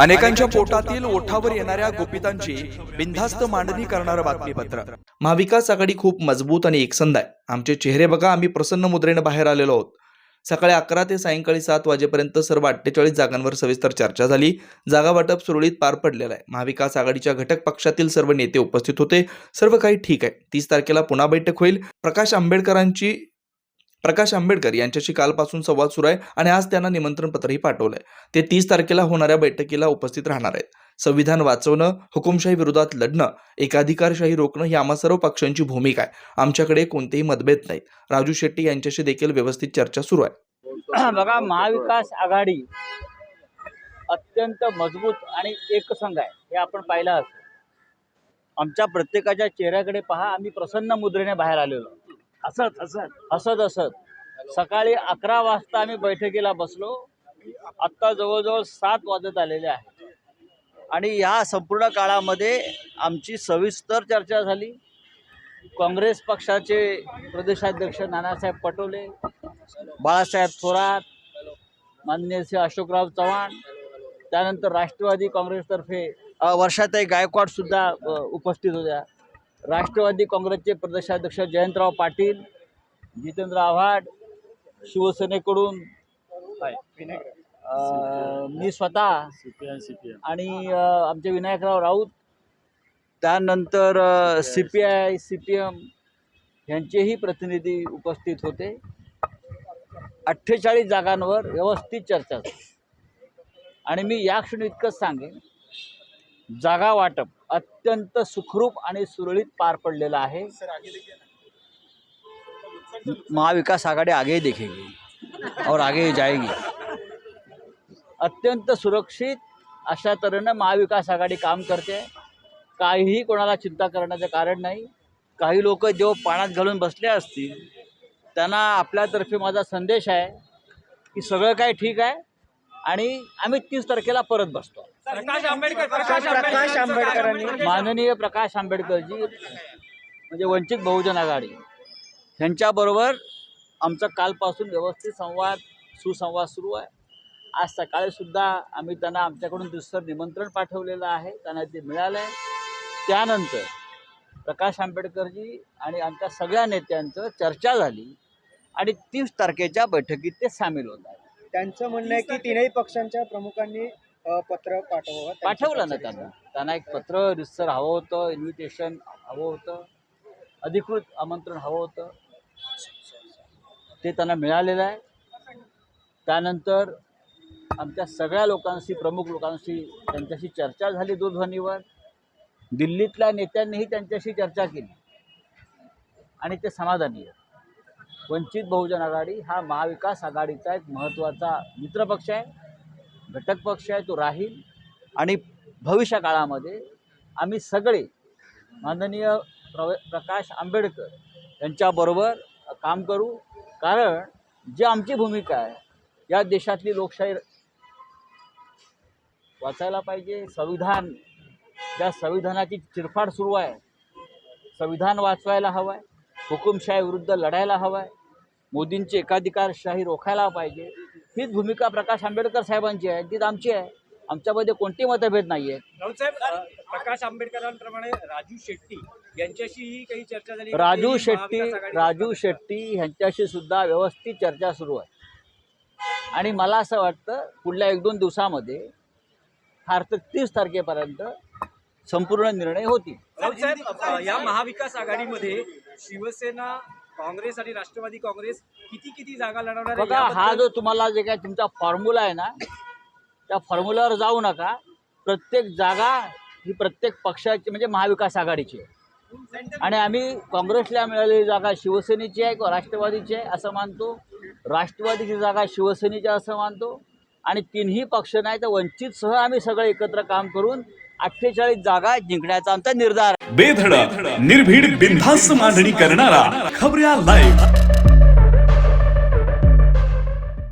अनेकांच्या पोटातील ओठावर येणाऱ्या गोपितांची बिनधास्त मांडणी करणारं बातमीपत्र. महाविकास आघाडी खूप मजबूत आणि एकसंध आहे. आमचे चेहरे बघा आम्ही प्रसन्न मुद्रेने बाहेर आलेलो आहोत. सकाळी अकरा ते सायंकाळी सात वाजेपर्यंत सर्व अठ्ठेचाळीस जागांवर सविस्तर चर्चा झाली. जागा वाटप सुरळीत पार पडलेलं आहे. महाविकास आघाडीच्या घटक पक्षातील सर्व नेते उपस्थित होते. सर्व काही ठीक आहे. तीस तारखेला पुन्हा बैठक होईल. प्रकाश आंबेडकरांची प्रकाश आंबेडकर यांच्याशी कालपासून संवाद सुरू आहे आणि आज त्यांना निमंत्रण पत्रही पाठवलंय. ते तीस तारखेला होणाऱ्या बैठकीला उपस्थित राहणार आहेत. संविधान वाचवणं हुकुमशाही विरोधात लढणं एकाधिकारशाही रोखणं ही आम्हा सर्व पक्षांची भूमिका आहे. आमच्याकडे कोणतेही मतभेद नाहीत. राजू शेट्टी यांच्याशी देखील व्यवस्थित चर्चा सुरू आहे. बघा महाविकास आघाडी अत्यंत मजबूत आणि एकसंघ आहे. हे आपण पाहिलं असं आमच्या प्रत्येकाच्या चेहऱ्याकडे पहा आम्ही प्रसन्न मुद्रेने बाहेर आलेलो हसत हसत हसत हसत सकाळी अकरा वाजता आम्ही बैठकीला बसलो. आत्ता जवळजवळ सात वाजत आलेले आहे. आणि या संपूर्ण काळामध्ये आमची सविस्तर चर्चा झाली. काँग्रेस पक्षाचे प्रदेशाध्यक्ष नानासाहेब पटोले बाळासाहेब थोरात माननीय श्री अशोकराव चव्हाण त्यानंतर राष्ट्रवादी काँग्रेसतर्फे अ, वर्षाताई गायकवाडसुद्धा उपस्थित होत्या. राष्ट्रवादी काँग्रेसचे प्रदेशाध्यक्ष जयंतराव पाटील जितेंद्र आव्हाड शिवसेनेकडून मी स्वतः आणि आमचे विनायकराव राऊत त्यानंतर C P I C P M यांचेही प्रतिनिधी उपस्थित होते. अठ्ठेचाळीस जागांवर व्यवस्थित चर्चा झाली. आणि मी या क्षणी इतकंच सांगेन जागा वाटप अत्यंत सुखरूप आणि सुरळीत पार पडलेलं आहे. महाविकास आघाडी आगे देखेगी और आगे जाएगी. अत्यंत सुरक्षित अशा तऱ्हेनं महाविकास आघाडी काम करते. काहीही कोणाला चिंता करण्याचं कारण नाही. काही लोक जेव्हा पाण्यात घालून बसले असतील त्यांना आपल्यातर्फे माझा संदेश आहे की सगळं काय ठीक आहे आणि आम्ही तीस तारखेला परत बसतो. प्रकाश आंबेडकर प्रकाश आंबेडकरांनी. माननीय प्रकाश आंबेडकरजी म्हणजे वंचित बहुजन आघाडी ह्यांच्याबरोबर आमचा कालपासून व्यवस्थित संवाद सुसंवाद सुरू आहे. आज सकाळी सुद्धा आम्ही त्यांना आमच्याकडून दुसरं निमंत्रण पाठवलेलं आहे त्यांना ते मिळालं आहे त्यानंतर प्रकाश आंबेडकरजी आणि आमच्या सगळ्या नेत्यांचं चर्चा झाली आणि तीस तारखेच्या बैठकीत ते सामील होत आहेत त्यांचं म्हणणं आहे की तीनही पक्षांच्या प्रमुखांनी पत्र पाठवावं पाठवलं ना त्यांना. त्यांना एक पत्र रिसर हवं होतं इन्व्हिटेशन हवं होतं अधिकृत आमंत्रण हवं होतं. ते त्यांना मिळालेलं आहे. त्यानंतर आमच्या सगळ्या लोकांशी प्रमुख लोकांशी त्यांच्याशी चर्चा झाली दूरध्वनीवर. दिल्लीतल्या नेत्यांनीही त्यांच्याशी चर्चा केली. आणि ते समाधानी आहेत. वंचित बहुजन आघाडी हा महाविकास आघाडीचा एक महत्त्वाचा मित्रपक्ष आहे. घटक पक्ष आहे तो राहील. आणि भविष्य काळामध्ये आम्ही सगळे माननीय प्र प्रकाश आंबेडकर यांच्याबरोबर काम करू. कारण जी आमची भूमिका आहे या देशातली लोकशाही वाचायला पाहिजे. संविधान त्या संविधानाची चिरफाड सुरू आहे. संविधान वाचवायला हवं आहे हुकुमशाही विरुद्ध लढायला हवं आहे मोदींची एकाधिकारशाही रोखायला पाहिजे. हीच भूमिका प्रकाश आंबेडकर साहेबांची आहे. तीच आमची आहे. आमच्यामध्ये कोणते मतभेद नाही अ, प्रकाश आंबेडकरांप्रमाणे राजू शेट्टी यांच्याशीही काही चर्चा झाली राजू शेट्टी राजू शेट्टी ह्यांच्याशी सुद्धा व्यवस्थित चर्चा सुरू आहे. आणि मला असं वाटतं पुढल्या एक दोन दिवसामध्ये फार तर तीस तारखेपर्यंत संपूर्ण निर्णय होतील. या महाविकास आघाडीमध्ये शिवसेना काँग्रेस आणि राष्ट्रवादी काँग्रेस किती किती जागा लढवणार आहे बघा हा याबद्दल- जो तुम्हाला जे काय तुमचा फॉर्म्युला आहे ना त्या फॉर्म्युल्यावर जाऊ नका. प्रत्येक जागा ही प्रत्येक पक्षाची म्हणजे महाविकास आघाडीची आहे. आणि आम्ही काँग्रेसला मिळालेली जागा शिवसेनेची आहे किंवा राष्ट्रवादीची आहे असं मानतो. राष्ट्रवादीची जागा शिवसेनेची असं मानतो. आणि तिन्ही पक्ष नाही तर वंचितसह आम्ही सगळे एकत्र काम करून अठ्ठेचाळीस जागा जिंकण्याचा आमचा निर्धार बेधडक निर्भीड बिनधास्त मांडणी करणारा खबऱ्या लाईव्ह